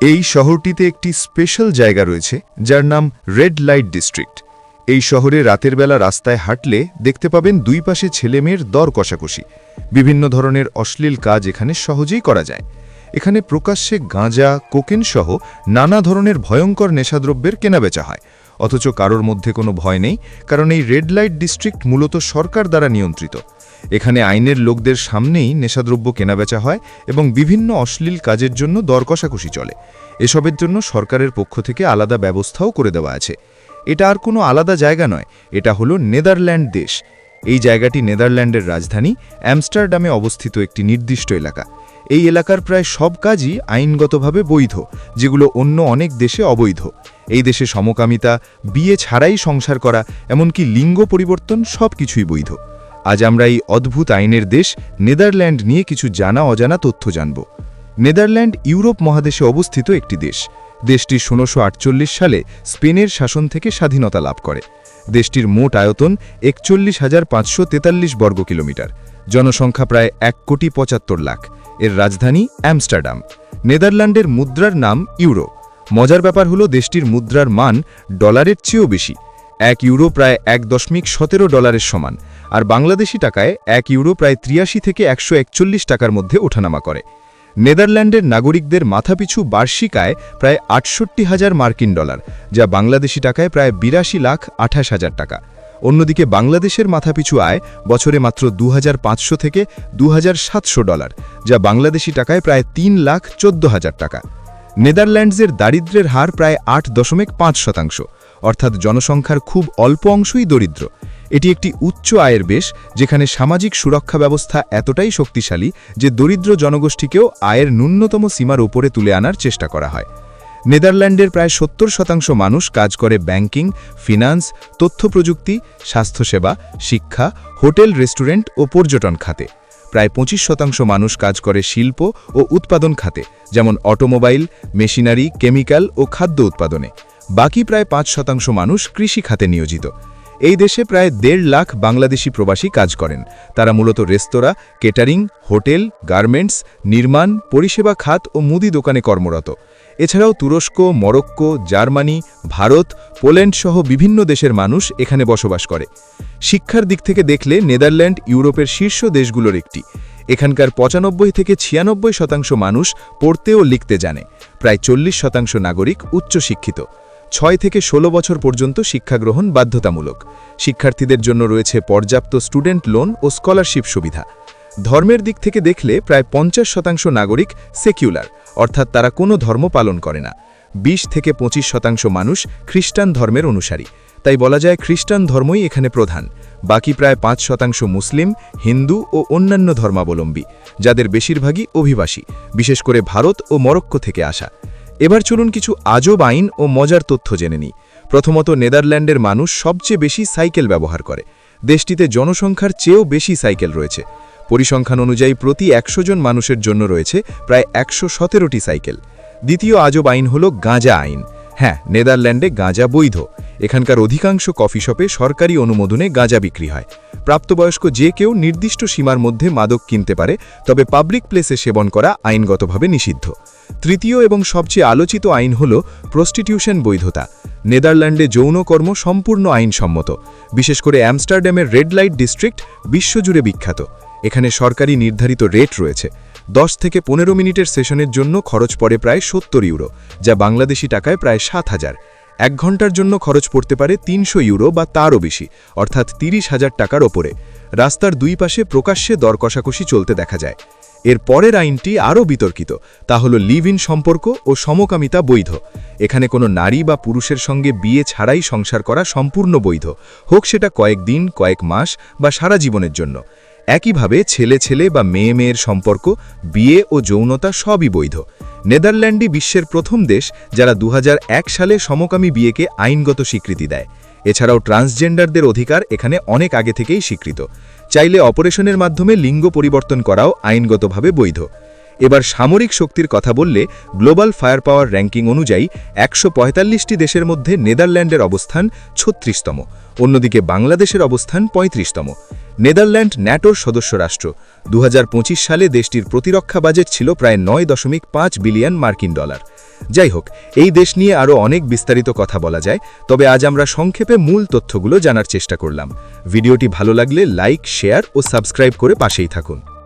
এই শহরটিতে একটি স্পেশাল জায়গা রয়েছে, যার নাম রেড লাইট ডিস্ট্রিক্ট। এই শহরে রাতের বেলা রাস্তায় হাঁটলে দেখতে পাবেন দুই পাশে ছেলেমেয়ের দর কষাকষি। বিভিন্ন ধরনের অশ্লীল কাজ এখানে সহজেই করা যায়। এখানে প্রকাশ্যে গাঁজা, কোকেন সহ নানা ধরনের ভয়ঙ্কর নেশাদ্রব্যের কেনাবেচা হয়। অথচ কারোর মধ্যে কোনো ভয় নেই, কারণ এই রেড লাইট ডিস্ট্রিক্ট মূলত সরকার দ্বারা নিয়ন্ত্রিত। এখানে আইনের লোকদের সামনেই নেশাদ্রব্য কেনাবেচা হয় এবং বিভিন্ন অশ্লীল কাজের জন্য দর কষাকষি চলে। এসবের জন্য সরকারের পক্ষ থেকে আলাদা ব্যবস্থাও করে দেওয়া আছে। এটা আর কোনো আলাদা জায়গা নয়, এটা হলো নেদারল্যান্ড দেশ। এই জায়গাটি নেদারল্যান্ডের রাজধানী, অ্যামস্টারডামে অবস্থিত একটি নির্দিষ্ট এলাকা। এই এলাকার প্রায় সব কাজই আইনগতভাবে বৈধ, যেগুলো অন্য অনেক দেশে অবৈধ। এই দেশে সমকামিতা, বিয়ে ছাড়াই সংসার করা, এমনকি লিঙ্গ পরিবর্তন সব কিছুই বৈধ। আজ আমরা এই অদ্ভুত আইনের দেশ নেদারল্যান্ড নিয়ে কিছু জানা অজানা তথ্য জানব। নেদারল্যান্ড ইউরোপ মহাদেশে অবস্থিত একটি দেশ। দেশটি ষোলোশো সালে স্পেনের শাসন থেকে স্বাধীনতা লাভ করে। দেশটির মোট আয়তন একচল্লিশ হাজার পাঁচশো তেতাল্লিশ বর্গ কিলোমিটার। জনসংখ্যা প্রায় এক কোটি পঁচাত্তর লাখ। এর রাজধানী অ্যামস্টারডাম। নেদারল্যান্ডের মুদ্রার নাম ইউরো। মজার ব্যাপার হলো দেশটির মুদ্রার মান ডলারের চেয়েও বেশি। এক ইউরো প্রায় এক দশমিক সতেরো ডলারের সমান, আর বাংলাদেশি টাকায় এক ইউরো প্রায় ত্রিয়াশি থেকে একশো একচল্লিশ টাকার মধ্যে ওঠানামা করে। নেদারল্যান্ডের নাগরিকদের মাথাপিছু বার্ষিক আয় প্রায় আটষট্টি হাজার মার্কিন ডলার, যা বাংলাদেশি টাকায় প্রায় বিরাশি লাখ আঠাশ হাজার টাকা। অন্যদিকে বাংলাদেশের মাথাপিছু আয় বছরে মাত্র দু হাজার পাঁচশো থেকে দু হাজার সাতশো ডলার, যা বাংলাদেশি টাকায় প্রায় তিন লাখ চোদ্দ হাজার টাকা। নেদারল্যান্ডসের দারিদ্র্যের হার প্রায় আট দশমিক পাঁচ শতাংশ অর্থাৎ জনসংখ্যার খুব অল্প অংশই দরিদ্র। এটি একটি উচ্চ আয়ের বেশ, যেখানে সামাজিক সুরক্ষা ব্যবস্থা এতটাই শক্তিশালী যে দরিদ্র জনগোষ্ঠীকেও আয়ের ন্যূনতম সীমার উপরে তুলে আনার চেষ্টা করা হয়। নেদারল্যান্ডের প্রায় সত্তর শতাংশ মানুষ কাজ করে ব্যাংকিং, ফিনান্স, তথ্য প্রযুক্তি, স্বাস্থ্যসেবা, শিক্ষা, হোটেল, রেস্টুরেন্ট ও পর্যটন খাতে। প্রায় পঁচিশ শতাংশ মানুষ কাজ করে শিল্প ও উৎপাদন খাতে, যেমন অটোমোবাইল, মেশিনারি, কেমিক্যাল ও খাদ্য উৎপাদনে। বাকি প্রায় পাঁচ শতাংশ মানুষ কৃষি খাতে নিয়োজিত। এই দেশে প্রায় দেড় লাখ বাংলাদেশি প্রবাসী কাজ করেন। তারা মূলত রেস্তোরাঁ, কেটারিং, হোটেল, গার্মেন্টস, নির্মাণ, পরিষেবা খাত ও মুদি দোকানে কর্মরত। এছাড়াও তুরস্ক, মরক্কো, জার্মানি, ভারত, পোল্যান্ড সহ বিভিন্ন দেশের মানুষ এখানে বসবাস করে। শিক্ষার দিক থেকে দেখলে নেদারল্যান্ড ইউরোপের শীর্ষ দেশগুলোর একটি। এখানকার পঁচানব্বই থেকে ছিয়ানব্বই শতাংশ মানুষ পড়তে ও লিখতে জানে। প্রায় চল্লিশ শতাংশ নাগরিক উচ্চশিক্ষিত। ছয় থেকে ১৬ বছর পর্যন্ত শিক্ষা গ্রহণ বাধ্যতামূলক। শিক্ষার্থীদের জন্য রয়েছে পর্যাপ্ত স্টুডেন্ট লোন ও স্কলারশিপ সুবিধা। ধর্মের দিক থেকে দেখলে প্রায় পঞ্চাশ শতাংশ নাগরিক সেকিউলার, অর্থাৎ তারা কোনো ধর্ম পালন করে না। ২০ থেকে ২৫ শতাংশ মানুষ খ্রিস্টান ধর্মের অনুসারী। তাই বলা যায় খ্রিস্টান ধর্মই এখানে প্রধান। বাকি প্রায় পাঁচ শতাংশ মুসলিম, হিন্দু ও অন্যান্য ধর্মাবলম্বী, যাদের বেশিরভাগই অভিবাসী, বিশেষ করে ভারত ও মরক্কো থেকে আসা। এবার চলুন কিছু আজব আইন ও মজার তথ্য জেনে নিই। প্রথমত, নেদারল্যান্ডের মানুষ সবচেয়ে বেশি সাইকেল ব্যবহার করে। দেশটিতে জনসংখ্যার চেয়েও বেশি সাইকেল রয়েছে। পরিসংখ্যান অনুযায়ী প্রতি একশো জন মানুষের জন্য রয়েছে প্রায় একশো সতেরোটি সাইকেল। দ্বিতীয় আজব আইন হল গাঁজা আইন। হ্যাঁ নেদারল্যান্ডে গাঁজা বৈধ। এখানকার অধিকাংশ কফি শপে সরকারি অনুমোদনে গাঁজা বিক্রি হয়। প্রাপ্তবয়স্ক যে কেউ নির্দিষ্ট সীমার মধ্যে মাদক কিনতে পারে, তবে পাবলিক প্লেসে সেবন করা আইনগতভাবে নিষিদ্ধ। তৃতীয় এবং সবচেয়ে আলোচিত আইন হল প্রস্টিটিউশন বৈধতা। নেদারল্যান্ডে যৌনকর্ম সম্পূর্ণ আইনসম্মত। বিশেষ করে অ্যামস্টারডামের রেড লাইট ডিস্ট্রিক্ট বিশ্বজুড়ে বিখ্যাত। এখানে সরকারি নির্ধারিত রেট রয়েছে। দশ থেকে পনেরো মিনিটের সেশনের জন্য খরচ পড়ে প্রায় সত্তর ইউরো, যা বাংলাদেশি টাকায় প্রায় সাত হাজার। এক ঘণ্টার জন্য খরচ পড়তে পারে তিনশো ইউরো বা তারও বেশি, অর্থাৎ তিরিশ হাজার টাকার ওপরে। রাস্তার দুই পাশে প্রকাশ্যে দর কষাকষি চলতে দেখা যায়। এর পরের আইনটি আরও বিতর্কিত, তা হল লিভ ইন সম্পর্ক ও সমকামিতা বৈধ। এখানে কোনো নারী বা পুরুষের সঙ্গে বিয়ে ছাড়াই সংসার করা সম্পূর্ণ বৈধ। হোক সেটা কয়েক দিন, কয়েক মাস বা সারা জীবনের জন্য। একইভাবে ছেলে ছেলে বা মেয়ে মেয়ের সম্পর্ক, বিয়ে ও যৌনতা সবই বৈধ। নেদারল্যান্ডই বিশ্বের প্রথম দেশ যারা দু হাজার এক সালে সমকামী বিয়েকে আইনগত স্বীকৃতি দেয়। এছাড়াও ট্রান্সজেন্ডারদের অধিকার এখানে অনেক আগে থেকেই স্বীকৃত। চাইলে অপারেশনের মাধ্যমে লিঙ্গ পরিবর্তন করাও আইনগতভাবে বৈধ। এবার সামরিক শক্তির কথা বললে গ্লোবাল ফায়ার পাওয়ার র্যাঙ্কিং অনুযায়ী একশো দেশের মধ্যে নেদারল্যান্ডের অবস্থান ছত্রিশতম, অন্যদিকে বাংলাদেশের অবস্থান পঁয়ত্রিশতম। নেদারল্যান্ড ন্যাটোর সদস্য রাষ্ট্র। দু হাজার পঁচিশ সালে দেশটির প্রতিরক্ষা বাজেট ছিল প্রায় নয় দশমিক পাঁচ বিলিয়ন মার্কিন ডলার। যাই হোক, এই দেশ নিয়ে আরও অনেক বিস্তারিত কথা বলা যায়, তবে আজ আমরা সংক্ষেপে মূল তথ্যগুলো জানার চেষ্টা করলাম। ভিডিওটি ভালো লাগলে লাইক, শেয়ার ও সাবস্ক্রাইব করে পাশেই থাকুন।